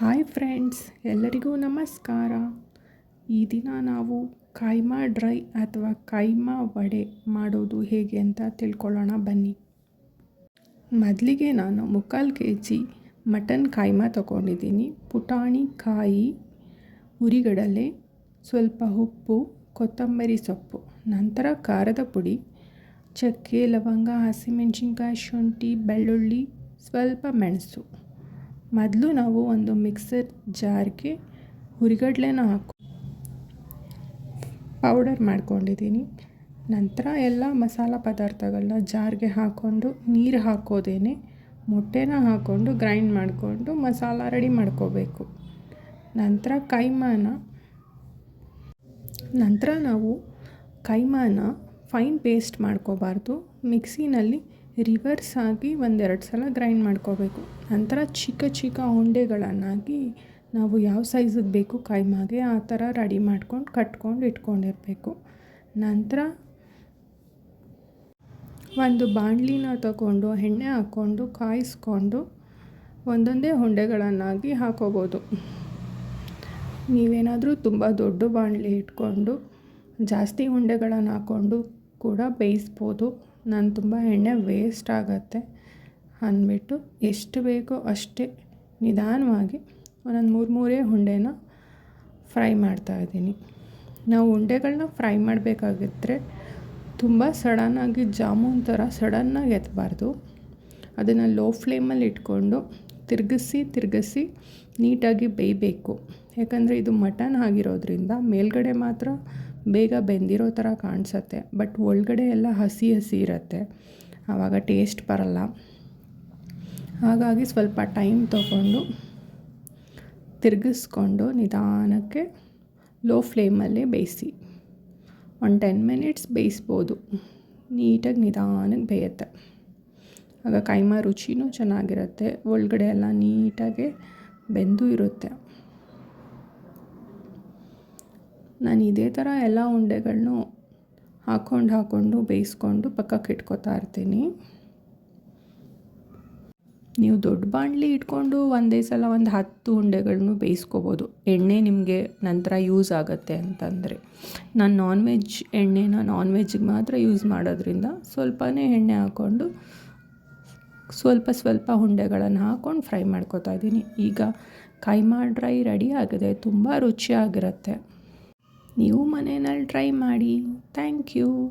Hi friends, ಎಲ್ಲರಿಗೂ ನಮಸ್ಕಾರ. ಈ ದಿನ ನಾವು ಕೈಮಾ ಡ್ರೈ ಅಥವಾ ಕೈಮಾ ವಡೆ ಮಾಡೋದು ಹೇಗೆ ಅಂತ ತಿಳ್ಕೊಳ್ಳೋಣ ಬನ್ನಿ. ಮೊದಲಿಗೆ ನಾನು ಮುಕ್ಕಾಲು ಕೆ ಜಿ ಮಟನ್ ಕೈಮಾ ತೊಗೊಂಡಿದ್ದೀನಿ. ಪುಟಾಣಿ ಕಾಯಿ, ಉರಿಗಡಲೆ, ಸ್ವಲ್ಪ ಉಪ್ಪು, ಕೊತ್ತಂಬರಿ ಸೊಪ್ಪು, ನಂತರ ಖಾರದ ಪುಡಿ, ಚಕ್ಕೆ, ಲವಂಗ, ಹಸಿಮೆಣಸಿನ್ಕಾಯಿ, ಶುಂಠಿ, ಬೆಳ್ಳುಳ್ಳಿ, ಸ್ವಲ್ಪ ಮೆಣಸು. ಮೊದಲು ನಾವು ಒಂದು ಮಿಕ್ಸರ್ ಜಾರ್ಗೆ ಹುರಿಗಡಲೆನ ಹಾಕು ಪೌಡರ್ ಮಾಡ್ಕೊಂಡಿದ್ದೀನಿ ನಂತರ ಎಲ್ಲ ಮಸಾಲ ಪದಾರ್ಥಗಳನ್ನ ಜಾರ್ಗೆ ಹಾಕ್ಕೊಂಡು ನೀರು ಹಾಕೋದೇನೆ, ಮೊಟ್ಟೆನ ಹಾಕ್ಕೊಂಡು ಗ್ರೈಂಡ್ ಮಾಡಿಕೊಂಡು ಮಸಾಲ ರೆಡಿ ಮಾಡ್ಕೋಬೇಕು. ನಂತರ ಕೈಮಾನ, ನಂತರ ನಾವು ಕೈಮಾನ ಫೈನ್ ಪೇಸ್ಟ್ ಮಾಡ್ಕೋಬಾರ್ದು. ಮಿಕ್ಸಿನಲ್ಲಿ ರಿವರ್ಸ್ ಆಗಿ ಒಂದೆರಡು ಸಲ ಗ್ರೈಂಡ್ ಮಾಡ್ಕೋಬೇಕು. ನಂತರ ಚಿಕ್ಕ ಚಿಕ್ಕ ಉಂಡೆಗಳನ್ನಾಗಿ ನಾವು ಯಾವ ಸೈಜಿಗೆ ಬೇಕು ಕೈಮಾಗೆ ಆ ಥರ ರೆಡಿ ಮಾಡ್ಕೊಂಡು ಕಟ್ಕೊಂಡು ಇಟ್ಕೊಂಡಿರಬೇಕು. ನಂತರ ಒಂದು ಬಾಣಲಿನ ತಗೊಂಡು, ಎಣ್ಣೆ ಹಾಕ್ಕೊಂಡು ಕಾಯಿಸ್ಕೊಂಡು ಒಂದೊಂದೇ ಉಂಡೆಗಳನ್ನಾಗಿ ಹಾಕೋಬೋದು. ನೀವೇನಾದರೂ ತುಂಬ ದೊಡ್ಡ ಬಾಣಲಿ ಇಟ್ಕೊಂಡು, ಜಾಸ್ತಿ ಉಂಡೆಗಳನ್ನು ಹಾಕ್ಕೊಂಡು ಕೂಡ ಬೇಯಿಸ್ಬೋದು. ನಾನು ತುಂಬ ಎಣ್ಣೆ ವೇಸ್ಟ್ ಆಗುತ್ತೆ ಅಂದ್ಬಿಟ್ಟು ಎಷ್ಟು ಬೇಕೋ ಅಷ್ಟೇ ನಿಧಾನವಾಗಿ ಒಂದೊಂದು ಮೂರು ಮೂರೇ ಉಂಡೆನ ಫ್ರೈ ಮಾಡ್ತಾಯಿದ್ದೀನಿ ನಾವು ಉಂಡೆಗಳನ್ನ ಫ್ರೈ ಮಾಡಬೇಕಾಗಿದ್ರೆ ತುಂಬ ಸಡನ್ನಾಗಿ ಜಾಮೂನ್ ಥರ ಸಡನ್ನಾಗಿ ಎತ್ತಬಾರ್ದು ಅದನ್ನು ಲೋ ಫ್ಲೇಮಲ್ಲಿ ಇಟ್ಕೊಂಡು ತಿರುಗಿಸಿ ತಿರುಗಿಸಿ ನೀಟಾಗಿ ಬೇಯಬೇಕು. ಯಾಕಂದರೆ ಇದು ಮಟನ್ ಆಗಿರೋದ್ರಿಂದ ಮೇಲ್ಗಡೆ ಮಾತ್ರ ಬೇಗ ಬೆಂದಿರೋ ಥರ ಕಾಣಿಸತ್ತೆ. ಬಟ್ ಒಳಗಡೆ ಎಲ್ಲ ಹಸಿ ಹಸಿ ಇರುತ್ತೆ. ಆವಾಗ ಟೇಸ್ಟ್ ಬರಲ್ಲ. ಹಾಗಾಗಿ ಸ್ವಲ್ಪ ಟೈಮ್ ತಗೊಂಡು ತಿರುಗಿಸ್ಕೊಂಡು ನಿಧಾನಕ್ಕೆ ಲೋ ಫ್ಲೇಮಲ್ಲೇ ಬೇಯಿಸಿ. ಒಂದು ಟೆನ್ ಮಿನಿಟ್ಸ್ ಬೇಯಿಸ್ಬೋದು. ನೀಟಾಗಿ ನಿಧಾನಕ್ಕೆ ಬೇಯುತ್ತೆ. ಆಗ ಕೈಮಾ ರುಚಿನೂ ಚೆನ್ನಾಗಿರುತ್ತೆ. ಒಳಗಡೆ ಎಲ್ಲ ನೀಟಾಗಿ ಬೆಂದು ಇರುತ್ತೆ. ನಾನು ಇದೇ ಥರ ಎಲ್ಲ ಉಂಡೆಗಳನ್ನು ಹಾಕ್ಕೊಂಡು ಹಾಕ್ಕೊಂಡು ಬೇಯಿಸ್ಕೊಂಡು ಪಕ್ಕಕ್ಕೆ ಇಟ್ಕೋತಾ ಇರ್ತೀನಿ. ನೀವು ದೊಡ್ಡ ಬಾಣಲಿ ಇಟ್ಕೊಂಡು ಒಂದೇ ಸಲ ಒಂದು ಹತ್ತು ಉಂಡೆಗಳನ್ನು ಬೇಯಿಸ್ಕೋಬೋದು. ಎಣ್ಣೆ ನಿಮಗೆ ನಂತರ ಯೂಸ್ ಆಗುತ್ತೆ ಅಂತಂದರೆ. ನಾನು ನಾನ್ ವೆಜ್ ಎಣ್ಣೆನ ನಾನ್ ವೆಜ್ಗೆ ಮಾತ್ರ ಯೂಸ್ ಮಾಡೋದ್ರಿಂದ ಸ್ವಲ್ಪನೇ ಎಣ್ಣೆ ಹಾಕ್ಕೊಂಡು ಸ್ವಲ್ಪ ಸ್ವಲ್ಪ ಉಂಡೆಗಳನ್ನು ಹಾಕ್ಕೊಂಡು ಫ್ರೈ ಮಾಡ್ಕೋತಾ ಇದ್ದೀನಿ. ಈಗ ಕೈಮಾ ಡ್ರೈ ರೆಡಿ ಆಗಿದೆ. ತುಂಬ ರುಚಿಯಾಗಿರುತ್ತೆ. ನೀವು ಮನೆಯಲ್ಲಿ ಟ್ರೈ ಮಾಡಿ. Thank you.